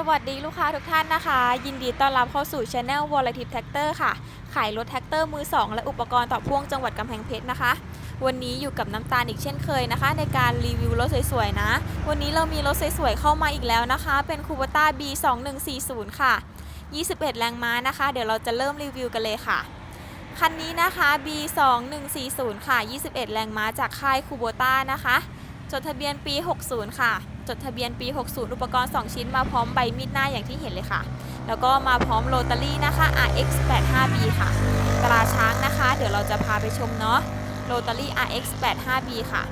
สวัสดีลูกค้าทุกท่านนะคะ ยินดีต้อนรับเข้าสู่ Channel v o l a t i v e Tractor ค่ะ ขายรถแท็กเตอร์มือ 2 และอุปกรณ์ต่อพ่วงจังหวัดกำแพงเพชรนะคะ วันนี้อยู่กับน้ำตาลอีกเช่นเคยนะคะ ในการรีวิวรถสวยๆนะ วันนี้เรามีรถสวยๆเข้ามาอีกแล้วนะคะ เป็น Kubota B2140 ค่ะ 21 แรงม้านะคะ เดี๋ยวเราจะเริ่มรีวิวกันเลยค่ะ คันนี้นะคะ B2140 ค่ะ 21 แรงม้าจากค่าย Kubota นะคะ จดทะเบียนปี 60 ค่ะ จดทะเบียนปี 60 อุปกรณ์ 2 ชิ้นมาพร้อมใบมีดหน้าอย่างที่เห็นเลยค่ะ แล้วก็มาพร้อมโรตารี่นะคะ RX 85B ค่ะ ตราช้างนะคะ เดี๋ยวเราจะพาไปชมเนาะ โรตารี่ RX 85B ค่ะ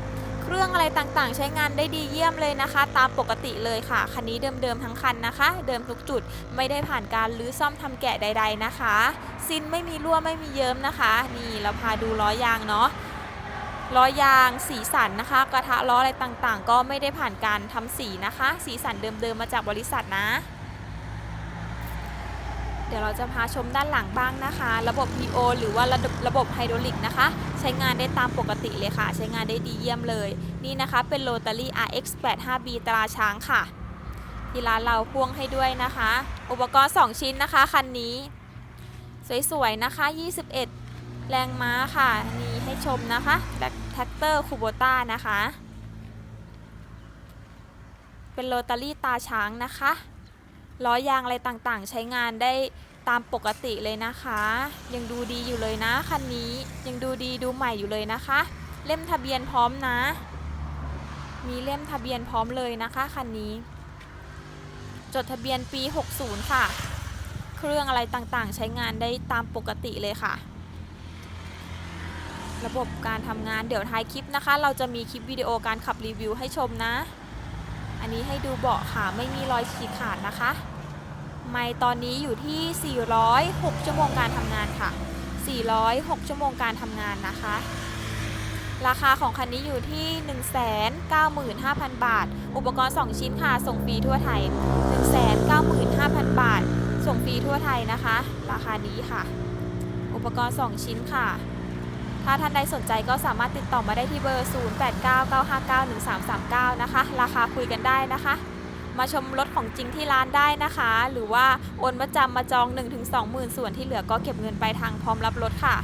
เครื่องอะไรต่างๆ ใช้งานได้ดีเยี่ยมเลยนะคะ ตามปกติเลยค่ะ คันนี้เดิมๆทั้งคันนะคะ เดิมทุกจุด ไม่ได้ผ่านการรื้อซ่อมทำแกะใด ๆนะคะ ซินไม่มีรั่วไม่มีเยิ้มนะคะ นี่เราพาดูล้อยางเนาะ ล้อยางสีสันนะคะ กระทะล้ออะไรต่างๆ ก็ไม่ได้ผ่านการทำสีนะคะ สีสันเดิมๆมาจากบริษัทนะ เดี๋ยวเราจะพาชมด้านหลังบ้างนะคะ ระบบ PO หรือว่าระบบระบบไฮดรอลิกนะคะ ใช้งานได้ตามปกติเลยค่ะ ใช้งานได้ดีเยี่ยมเลย นี่นะคะเป็นโรตารี่ RX 85B ตราช้างค่ะ ที่ร้านเราพ่วงให้ด้วยนะคะ อุปกรณ์ 2 ชิ้นนะคะคันนี้ สวยๆนะคะ 21 แรงม้าค่ะมีให้ชมนะคะแท็กเตอร์คูโบต้านะคะ เป็นโรตารี่ตาช้างนะคะล้อยางอะไรต่างๆ ใช้งานได้ตามปกติเลยนะคะ ยังดูดีอยู่เลยนะคันนี้ยังดูดีดูใหม่อยู่เลยนะคะ เล่มทะเบียนพร้อมนะ มีเล่มทะเบียนพร้อมเลยนะคะคันนี้ จดทะเบียนปี 60 ค่ะ เครื่องอะไรต่างๆ ใช้งานได้ตามปกติเลยค่ะ ระบบการทำงานเดี๋ยวท้ายคลิปนะคะ เราจะมีคลิปวิดีโอการขับรีวิวให้ชมนะ อันนี้ให้ดูเบาะค่ะไม่มีรอยฉีกขาดนะคะ ไม่ตอนนี้อยู่ที่ 406 ชั่วโมงการทำงานค่ะ 406 ชั่วโมงการทำงานนะคะ ราคาของคันนี้อยู่ที่ 195,000 บาท อุปกรณ์ 2 ชิ้นค่ะ ส่งฟรีทั่วไทย 195,000 บาท ส่งฟรีทั่วไทยนะคะ ราคานี้ค่ะ อุปกรณ์ 2 ชิ้นค่ะ ถ้าท่านใดสนใจก็สามารถติดต่อมาได้ที่เบอร์ 0899591339 นะคะ ราคาคุยกันได้นะคะ มาชมรถของจริงที่ร้านได้นะคะ หรือว่าโอนมาจำมาจอง 1-20,000ส่วนที่เหลือก็เก็บเงินไปทางพร้อมรับรถค่ะ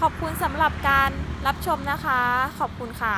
ขอบคุณสำหรับการรับชมนะคะ ขอบคุณค่ะ